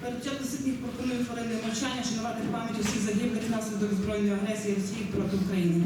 Перед час засідних пропоную хвилини мовчання шанувати пам'ять усіх загиблих внаслідок збройної агресії Росії проти України.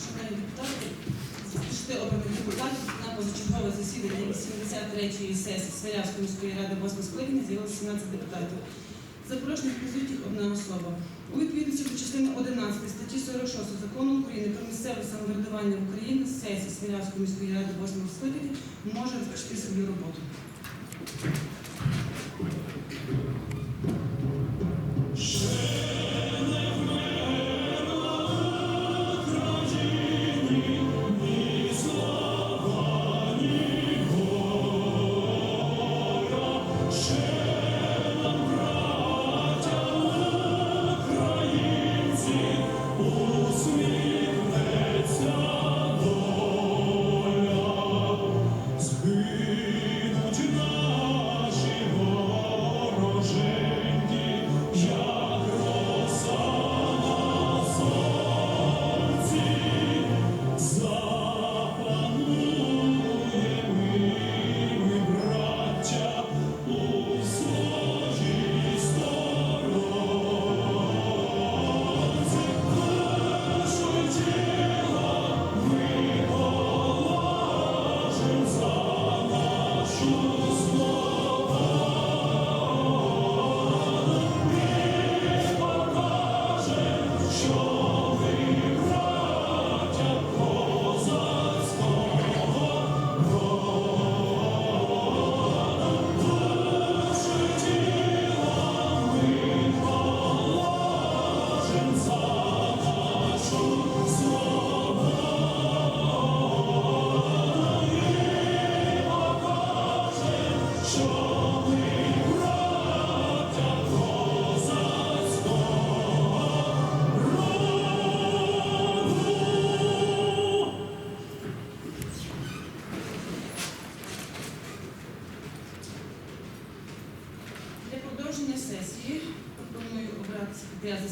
Шановні депутати, запрошувати обраних депутатів на позачергове засідання 83-ї сесії Свалявської міської ради 8 скликання з'явилося 17 депутатів. Запрошених присутніх одна особа. У відповідності до частини 11 статті 46 закону України про місцеве самоврядування в Україні сесія Свалявської міської ради 8 скликання може розпочати свою роботу. Згинуть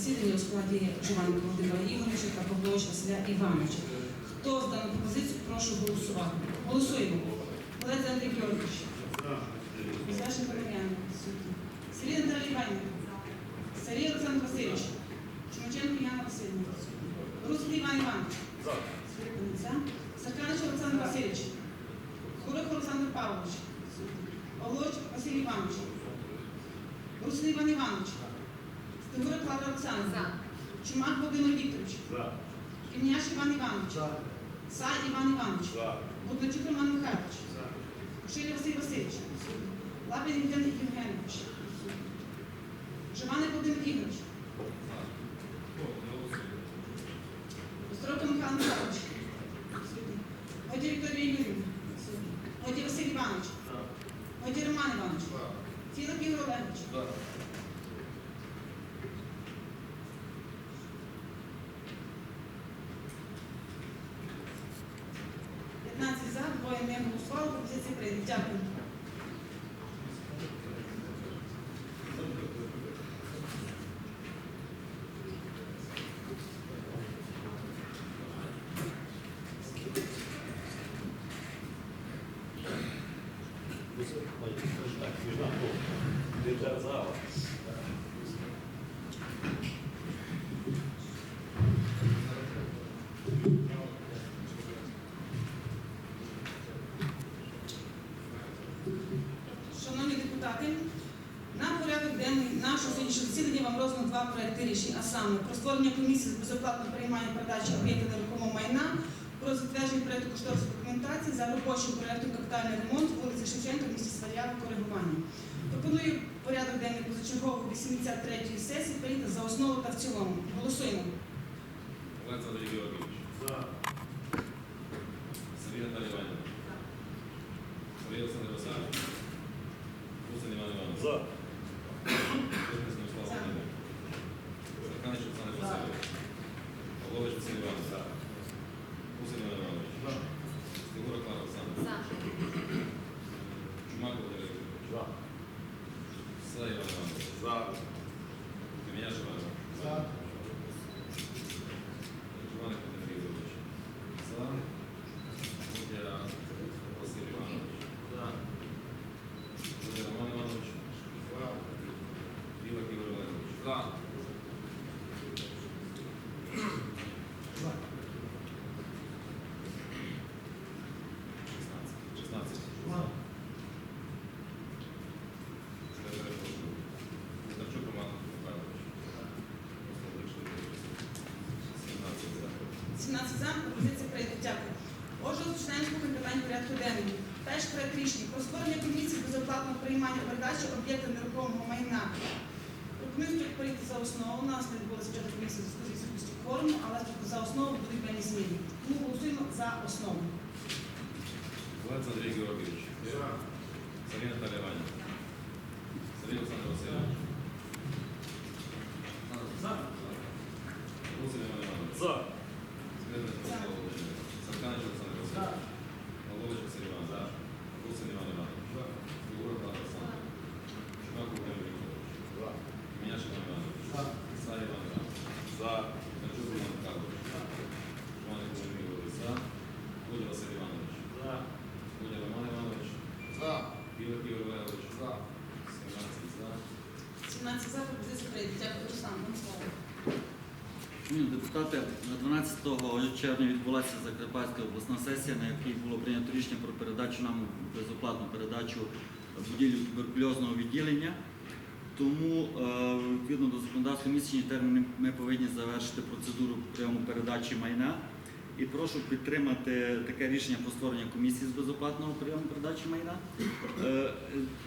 засідання у складі Жованка Володимира Ігоровича та Павловича Василя Івановича. Хто з дану пропозицію, прошу голосувати. Голосуємо. Олег Андрій Георгійович. Саша Парамян. Сергій Наталія Іванівна. Сергій Олександр Васильович. Чумаченко Яна Васильівна. Русний Іван Іванович. Сарканич Олександр Васильович. Курик Олександр Павлович. Павлович Василь Іванович. Русний Іван Іванович. Стегура Клара Олександровна. Чумак Володимир Вікторович. Кімняш Іван Іванович. Сай Іван Іванович. Будлачук Роман Михайлович. Шилі Василь Васильович. Лапін Євген Євгенович. Живаний Володимир Ігорович. Острока Михайло Михайлович. Годі Вікторія Юрійовна. Годі Василь Іванович. Годі Роман Іванович. Філip Ігор Олегович. Голосували, пропозиція. Дякую. Держава. депутати. На порядок денний засідання вам роздано два проекти рішень, а саме про створення комісії з безоплатного приймання передачі об'єктів нерухомого майна, про затвердження проєкту кошторисної документації за робочим проєктом капітальний ремонт вулиці Шевченка в місті Сварява коригування. Пропоную порядок денний позачергової 83-ї сесії прийняти за основу та в цілому. Голосуємо. Олег Андрій Георгійович. За. Сергій Наталія Іванівна. Сергій Олександр Васильович. Гусин Іван Іванович. За. Кузьмин Станіслав За. Володимирович. Сарканич Олександр Васильович. Павлович Василь Іванович. Гусин Іван Іванович. Стегура Клара Олександровна. Чумак Володимир Вікторович. За. Сла Іван Іванович. За. Кам'яш Іван Іванович. За. Жуваник Володимир Ігорович. За. Будя Василь Іванович. За. Будя Роман Іванович. За. Білик Ігор Олегович. За. Шістнадцять. Шістнадцять. Я перепрошую. Михайлчук Роман Михайлович. Сімнадцять за. 17 за, пропозиція прийнята. Дякую. Отже, розпочинаємо слухання питань порядку денного. Перший проект рішення про створення комісії безоплатного приймання передачі об'єкта нерухомого майна. Пропоную прийти за основу. У нас не комісія в зв'язку з відсутністю кворуму, але за основу будуть певні зміни. Тому голосуємо за основу. Олег Андрій Георгійович. Сергій Наталія Іванівна. Сергій Олександр Васильович. За. Гусин Іван Іванович. За. Дякую, Руслан. Вам слово. Шановні депутати, на 12 червня відбулася Закарпатська обласна сесія, на якій було прийнято рішення про передачу нам безоплатну передачу будівлі туберкульозного відділення. Тому е, відповідно до законодавства місячні терміни ми повинні завершити процедуру прийому передачі майна. І прошу підтримати таке рішення про створення комісії з безоплатного прийому передачі майна. Е,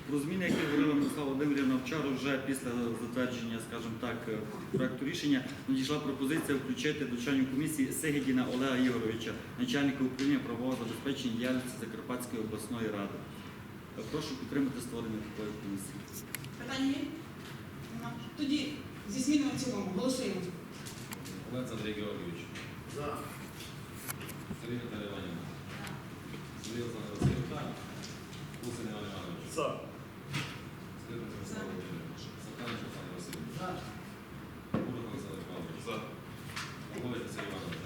Про зміни, які говорила Мирослава Володимирівна вчора, вже після затвердження, скажімо так, е, проекту рішення надійшла пропозиція включити до членів комісії Сигідіна Олега Ігоровича, начальника управління правового забезпечення діяльності Закарпатської обласної ради. Е, Прошу підтримати створення такої комісії. Питання є? Нема. Тоді зі змінами в цілому. Голосуємо. Олег Андрій Георгійович. За. Сергій Наталія Іванівна. Сергій Олександр Васильович. Гусин Іван Іванович. За. Сергій Мирослав Володимирович. Сарканич Олександр Васильович. За. Бурик Олександр Павлович. За. Павлович Василь Іванович.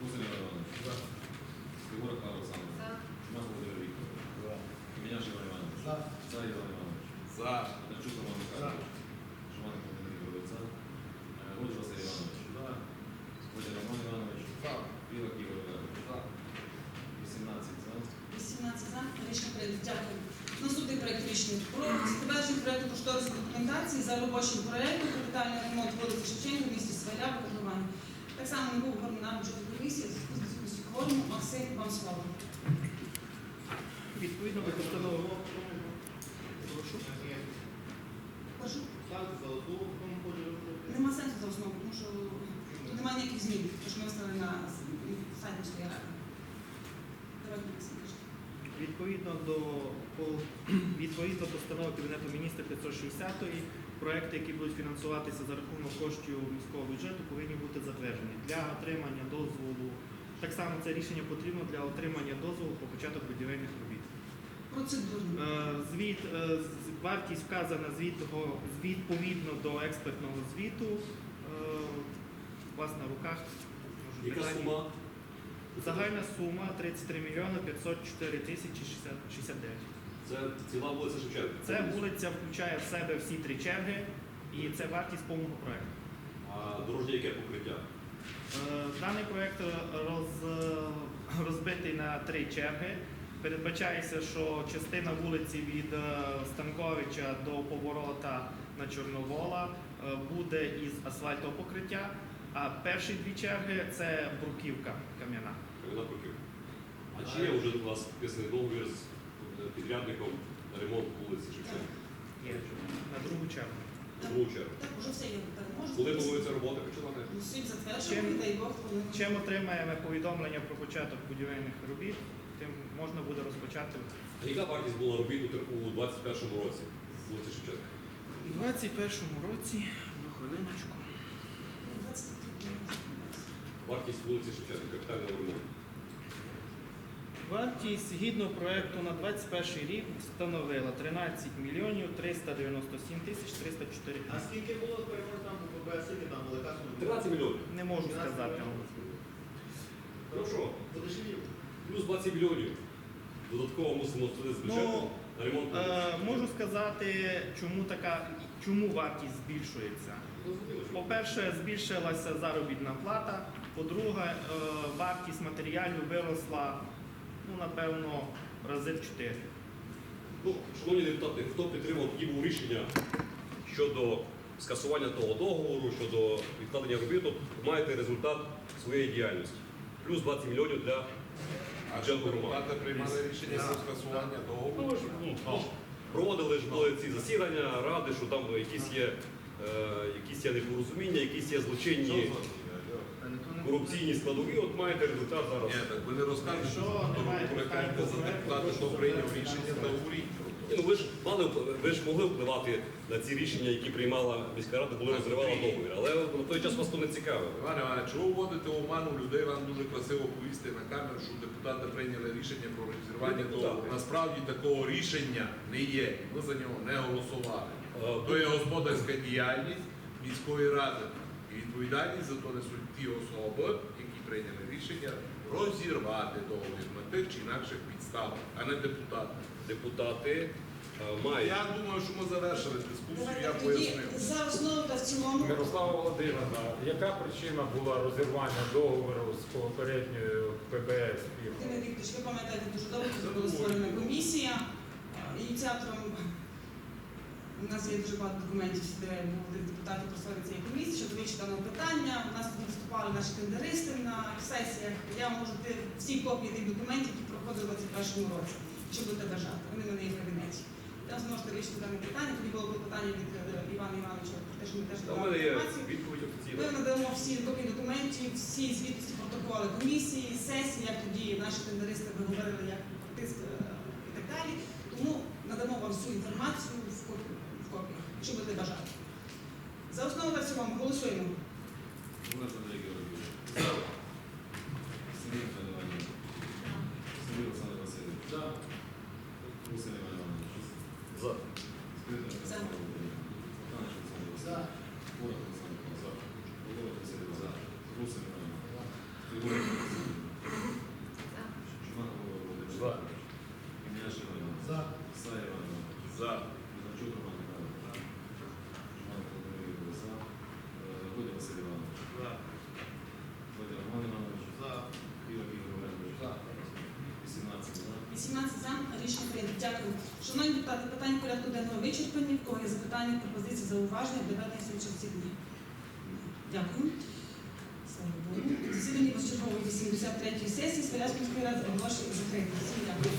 Гусин Іван Іванович. За. Фігура Клара Олександровна. Чумак Володимир Вікторович. За. Кам'яш Іван Іванович. За. Цар Іван Іванович. За. Бондарчук Роман Михайлович. Жуваник Володимир Ігорович. За. Гудж Василь Іванович. За. Будя Роман Іванович. За. Білик Ігор Олегович. За. 18 за. 18 за. Рішення прийнято. Дякую. Наступний проект рішення про затвердження проекту кошторисної документації за робочим проектом капітальний ремонт вулиці Шевченка в місті Сваля Покривання. Так само не був комісію в зв'язку з відсутністю кворуму. Максим, вам слово. Відповідно до постанови. Прошу. Прошу. Нема сенсу за основу, тому що тут немає ніяких змін, тому що ми виставили на сайт міської ради. Давайте Максим. Відповідно до відповідно постанови Кабінету міністрів 560 проекти, які будуть фінансуватися за рахунок коштів міського бюджету, повинні бути затверджені для отримання дозволу. Так само це рішення потрібно для отримання дозволу по початок будівельних робіт. Процедурно. Е, Звіт, е, вартість вказана з відповідно до експертного звіту. Е, У вас на руках. Яка сума? Загальна сума 33 мільйони 504 тисячі 69. Це ціла вулиця Шевченка. Це вулиця включає в себе всі три черги і це вартість повного проекту. А дорожнє яке покриття? Е, Даний проект роз, розбитий на три черги. Передбачається, що частина вулиці від е, Станковича до поворота на Чорновола е, буде із асфальтового покриття, а перші дві черги це бруківка кам'яна. Кам'яна бруківка. А чи є вже у вас підписаний договір з е, підрядником на ремонт вулиці Шевченка? Є на другу чергу. Другу чергу. Так, уже все є. Так. Коли планується робота починати? Ну, Суд затверджений, дай Бог, коли... Чим отримаємо повідомлення про початок будівельних робіт, тим можна буде розпочати. А яка вартість була робіт у тер- у 21-му році вулиці Шевченка? У 21-му році, ну хвилиночку. 20. Вартість вулиці Шевченка, капітального ремонту. Вартість згідно проекту на 21 рік становила 13 мільйонів 397 тисяч 304 А скільки було перевод там по скільки там була яка сума? 13 мільйонів. Не можу сказати. Хорошо. Подешевів. Плюс 20 мільйонів. Додатково мусимо туди з бюджету Ну, на ремонт. Е, можу сказати, чому така чому вартість збільшується. По-перше, збільшилася заробітна плата. По-друге, е, вартість матеріалів виросла, ну, напевно, рази в 4. Ну, шановні депутати, хто підтримав тоді рішення щодо скасування того договору, щодо відкладення робіт, то маєте результат своєї діяльності. Плюс 20 мільйонів для бюджету громади. депутати приймали рішення про скасування Ну, договору? ви ну, Проводили ж були ці засідання, ради, що там якісь є, е, якісь є непорозуміння, якісь є злочинні корупційні складові. От маєте результат зараз. Ні, так ви не розкажете, Що ви кажете за депутата, хто прийняв рішення говоріть. Ні, Ну, ви ж мали ви ж могли впливати на ці рішення, які приймала міська рада, коли розривала договір. Але на той час вас то не цікавило. Іване Іванович, чого вводите оману людей, вам дуже красиво повісти на камеру, що депутати прийняли рішення про розірвання договору. Насправді такого рішення не є. Ми за нього не голосували. Е, То є господарська діяльність міської ради. Відповідальність за то несуть ті особи, які прийняли рішення розірвати договір на тих чи інакших підставах, а не депутати. Депутати е, мають. Я думаю, що ми завершили дискусію, я пояснив. за основу та в цілому. Мирослава Володимирівна, яка причина була розірвання договору з попередньою ПБС фірмою? Вікторович, ви пам'ятаєте дуже добре, що була створена комісія. Е, Ініціатором у нас є дуже багато документів, де були депутати створення цієї комісії, щодо вивчити даного питання. У нас тут виступали наші тендеристи на сесіях. Я можу всі копії тих документів, які проходили в 2021 році, якщо будете бажати. Вони в мене є в кабінеті. Там зможете вирішити дане питання. Тоді було питання від е, Івана Івановича, про те, що ми теж давали інформацію. Ми надамо всі копії документів, всі звітності протоколи комісії, сесії, як тоді наші тендеристи виговорили, як тиск е, і так далі. Тому надамо вам всю інформацію в копії, в копії, якщо буде бажати. За основу та в цілому голосуємо. Олег Андрій Георгійович. Дякую. Шановні депутати, питання порядку денного вичерпані. В кого є запитання, пропозиції, зауваження, доведеться ці дні. Дякую. Слава Богу. Засідання позачергової 83-ї сесії Сварязької ради оголошую закритим. Всім дякую.